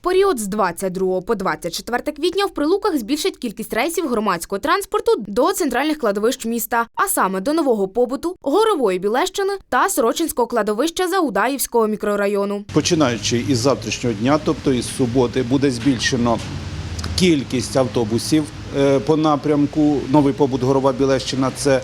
період з 22 по 24 квітня в Прилуках збільшать кількість рейсів громадського транспорту до центральних кладовищ міста, а саме до нового побуту, горової Білещини та Сорочинського кладовища Заудаївського мікрорайону. Починаючи із завтрашнього дня, тобто із суботи, буде збільшено кількість автобусів е, по напрямку Новий побут Горова Білещина. Це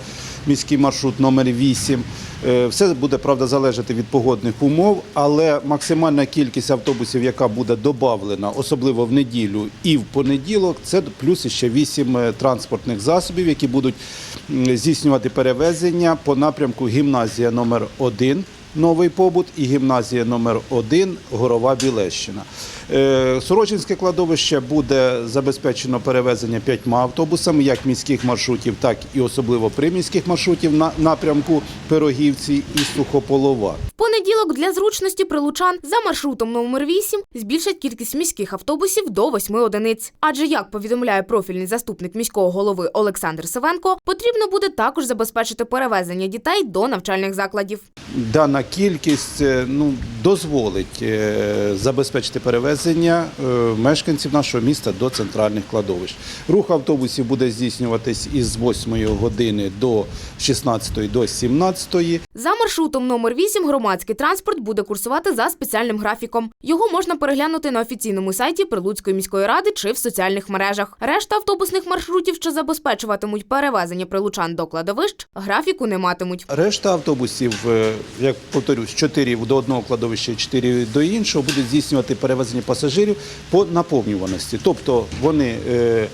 міський маршрут номер 8. Е, Все буде правда залежати від погодних умов, але максимальна кількість автобусів, яка буде додавлена, особливо в неділю і в понеділок, це плюс ще 8 транспортних засобів, які будуть здійснювати перевезення по напрямку гімназія номер 1 Новий побут і гімназія номер 1 Горова Білещина. Е, Сорочинське кладовище буде забезпечено перевезення п'ятьма автобусами, як міських маршрутів, так і особливо приміських маршрутів на напрямку Пирогівці і Сухополова. Понеділок для зручності прилучан за маршрутом номер 8 збільшать кількість міських автобусів до 8 одиниць. Адже, як повідомляє профільний заступник міського голови Олександр Савенко, потрібно буде також забезпечити перевезення дітей до навчальних закладів. Дана кількість е, ну, дозволить е, забезпечити перевезення е, мешканців нашого міста до центральних кладовищ. Рух автобусів буде здійснюватись із 8 години до 16 до 17. За маршрутом номер 8 громадський транспорт буде курсувати за спеціальним графіком. Його можна переглянути на офіційному сайті Прилуцької міської ради чи в соціальних мережах. Решта автобусних маршрутів, що забезпечуватимуть перевезення прилучан до кладовищ, графіку не матимуть. Решта автобусів, е, як повторюсь, 4 до одного кладовища, 4 до іншого, будуть здійснювати перевезення пасажирів по наповнюваності. Тобто вони е,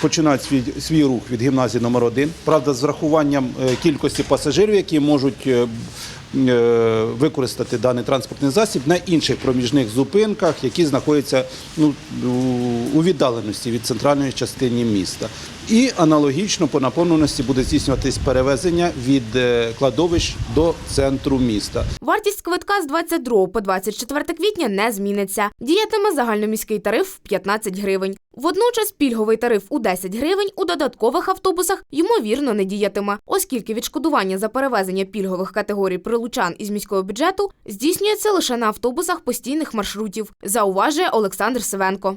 починають свій, свій рух від гімназії номер 1 правда, з врахуванням е, кількості пасажирів, які можуть е, використати даний транспортний засіб на інших проміжних зупинках, які знаходяться ну, у віддаленості від центральної частини міста. І аналогічно по наповненості буде здійснюватись перевезення від е, кладовищ до центру міста. Вартість квитка з 22 по 24 квітня не зміниться. Діятиме загальноміський тариф в 15 гривень. Водночас пільговий тариф у 10 гривень у додаткових автобусах ймовірно не діятиме, оскільки відшкодування за перевезення пільгових категорій прилучан із міського бюджету здійснюється лише на автобусах постійних маршрутів, зауважує Олександр Севенко.